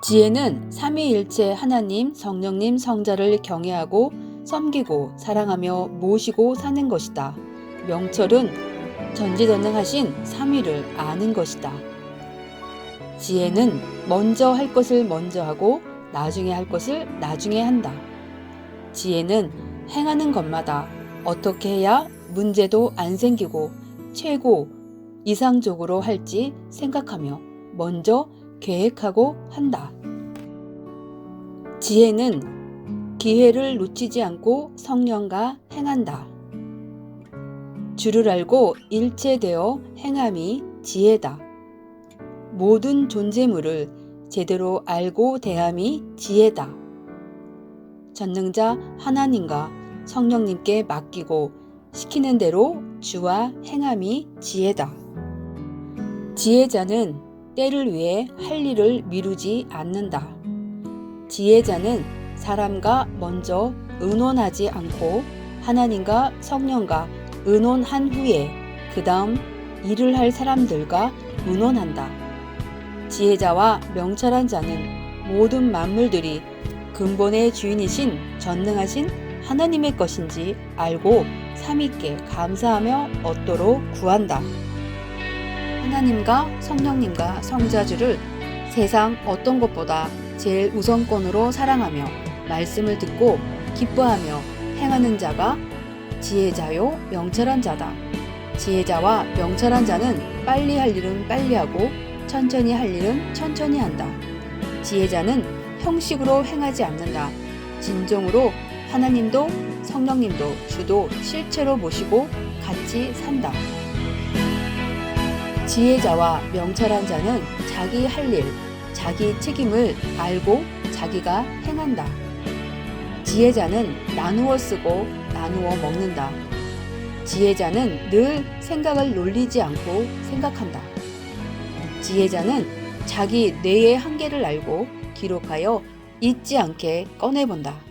지혜는 삼위일체 하나님, 성령님, 성자를 경외하고 섬기고 사랑하며 모시고 사는 것이다. 명철은 전지전능하신 삼위를 아는 것이다. 지혜는 먼저 할 것을 먼저 하고 나중에 할 것을 나중에 한다. 지혜는 행하는 것마다 어떻게 해야 문제도 안 생기고 최고 이상적으로 할지 생각하며 먼저 계획하고 한다. 지혜는 기회를 놓치지 않고 성령과 행한다. 주를 알고 일체되어 행함이 지혜다. 모든 존재물을 제대로 알고 대함이 지혜다. 전능자 하나님과 성령님께 맡기고 시키는 대로 주와 행함이 지혜다. 지혜자는 때를 위해 할 일을 미루지 않는다. 지혜자는 사람과 먼저 의논하지 않고 하나님과 성령과 의논한 후에 그 다음 일을 할 사람들과 의논한다. 지혜자와 명철한 자는 모든 만물들이 근본의 주인이신 전능하신 하나님의 것인지 알고 삼위께 감사하며 얻도록 구한다. 하나님과 성령님과 성자주를 세상 어떤 것보다 제일 우선권으로 사랑하며 말씀을 듣고 기뻐하며 행하는 자가 지혜자요 명철한 자다. 지혜자와 명철한 자는 빨리 할 일은 빨리 하고 천천히 할 일은 천천히 한다. 지혜자는 형식으로 행하지 않는다. 진정으로 하나님도 성령님도 주도 실체로 모시고 같이 산다. 지혜자와 명철한 자는 자기 할 일, 자기 책임을 알고 자기가 행한다. 지혜자는 나누어 쓰고 나누어 먹는다. 지혜자는 늘 생각을 놀리지 않고 생각한다. 지혜자는 자기 뇌의 한계를 알고 기록하여 잊지 않게 꺼내본다.